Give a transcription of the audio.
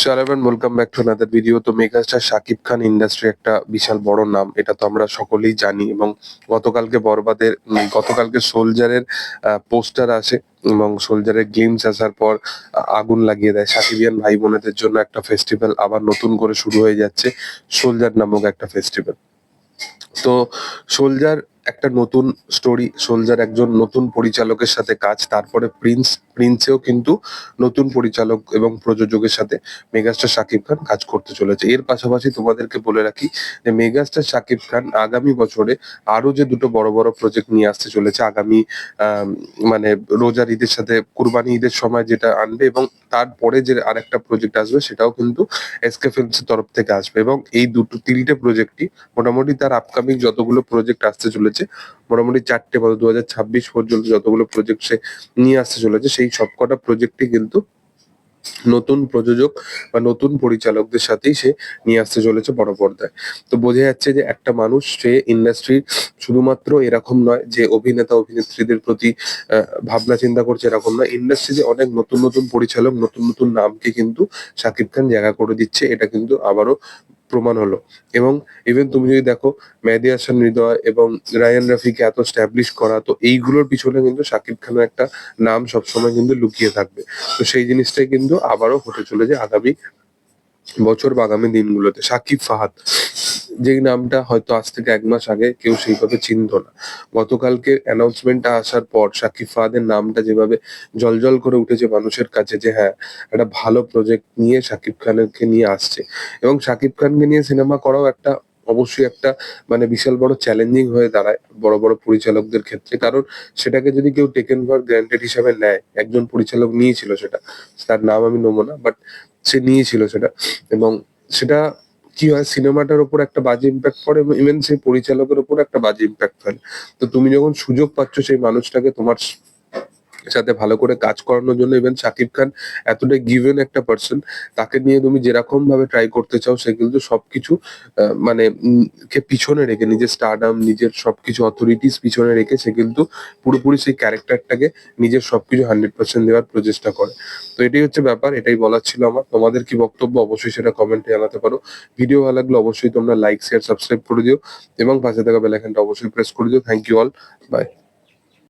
শারাবান welcome back to another video তো megastar Shakib Khan industry একটা বিশাল বড় নাম। এটা তো আমরা সকলেই জানি এবং গতকালকে বরবাদের, গতকালকে সোলজারের পোস্টার আসে এবং সোলজারের গেমস আসার পর আগুন লাগিয়ে দেয়। সাকিবিয়ান ভাই বোনেদের জন্য একটা ফেস্টিভ্যাল আবার নতুন করে শুরু হয়ে যাচ্ছে। সোলজার নামক একটা ফেস্টিভ্যাল তো সোলজার একটা নতুন স্টোরি সোলজার একজন নতুন পরিচালকের সাথে কাজ, তারপরে প্রিন্স প্রিন্সেও কিন্তু নতুন পরিচালক এবং প্রযোজকের সাথে মেগাস্টার শাকিব খান কাজ করতে চলেছে। এর পাশাপাশি তোমাদেরকে বলে রাখি যে মেগাস্টার শাকিব খান আগামী বছরে আরও যে দুটো বড় বড় প্রজেক্ট নিয়ে আসতে চলেছে, আগামী মানে রোজার ঈদের সাথে কুরবানি ঈদের সময় যেটা আনবে এবং তারপরে যে আরেকটা প্রজেক্ট আসবে সেটাও কিন্তু এসকে ফিল্মস এর তরফ থেকে আসবে এবং এই দুটো, তিনটে প্রজেক্টই মোটামুটি তার আপকামিং যতগুলো প্রজেক্ট আসতে চলেছে, মোটামুটি চারটে পদ দু পর্যন্ত যতগুলো প্রজেক্ট সে নিয়ে আসতে চলেছে, সেই সবকটা প্রজেক্টই কিন্তু নতুন প্রযোজক বা নতুন পরিচালকদের সাথেই সে নিয়ে আসতে চলেছে বড় পর্দায়। তো বোঝা যাচ্ছে যে একটা মানুষ, সে ইন্ডাস্ট্রির শুধুমাত্র এরকম নয় যে অভিনেতা, অভিনেত্রীদের প্রতি ভাবনা, চিন্তা করছে এরকম নয়। ইন্ডাস্ট্রিতে অনেক নতুন নতুন পরিচালক, নতুন নতুন নামকে কিন্তু শাকিব খান জায়গা করে দিচ্ছে। এটা কিন্তু আবারও প্রমাণ হলো। এবং ইভেন তুমি যদি দেখো, মেহেদি হাসান হৃদয় এবং রায়ান রাফিকে এত স্ট্যাবলিশ করা, তো এইগুলোর পিছনে কিন্তু শাকিব খানের একটা নাম সবসময় কিন্তু লুকিয়ে থাকবে। তো সেই জিনিসটাই কিন্তু আবারও হতে চলেছে আগামী বছর বা আগামী দিনগুলোতে। সাকিব ফাহাদ। যেই নামটা হয়তো আজ থেকে এক মাস আগে কেউ সেইভাবে চিনত না। গতকালকে অ্যানাউন্সমেন্টটা আসার পর সাকিব ফাহাদের নামটা যেভাবে জলজল করে উঠেছে মানুষের কাছে যে হ্যাঁ একটা ভালো প্রজেক্ট নিয়ে সাকিব খানকে নিয়ে আসছে। এবং সাকিব খানকে নিয়ে সিনেমা করাও একটা অবশ্যই একটা মানে বিশাল বড় চ্যালেঞ্জিং হয়ে দাঁড়ায় বড় বড় পরিচালকদের ক্ষেত্রে। কারণ সেটাকে যদি কেউ টেকেন ফর গ্র্যান্টেড হিসাবে নেয়, একজন পরিচালক নিয়েছিল সেটা, তার নাম আমি নেব না বাট সে নিয়েছিল সেটা। এবং সেটা কি হয়, সিনেমাটার উপর একটা বাজে ইম্প্যাক্ট পড়ে এবং ইভেন সেই পরিচালকের উপর একটা বাজে ইম্প্যাক্ট ফেলে। তো তুমি যখন সুযোগ পাচ্ছ সেই মানুষটাকে তোমার সাথে ভালো করে কাজ করানোর জন্য ইভেন শাকিব খান এতটাই গিভেন একটা পার্সন তাকে নিয়ে তুমি যেরকম ভাবে ট্রাই করতে চাও, সে কিন্তু সবকিছু মানে কে পিছনে রেখে, নিজের স্টারডাম নিজের সবকিছু অথরিটিস পিছনে রেখে সে কিন্তু পুরোপুরি সেই ক্যারেক্টারটাকে নিজের সবকিছু হান্ড্রেড পার্সেন্ট দেওয়ার প্রচেষ্টা করে। তো এটাই হচ্ছে ব্যাপার, এটাই বলার ছিল আমার। তোমাদের কি বক্তব্য? অবশ্যই সেটা কমেন্টে জানাতে পারো। ভিডিও ভালো লাগলে অবশ্যই তোমরা লাইক শেয়ার সাবস্ক্রাইব করে দিও এবং পাশে থাকা বেল আইকনটা অবশ্যই প্রেস করে দিও। Thank you all by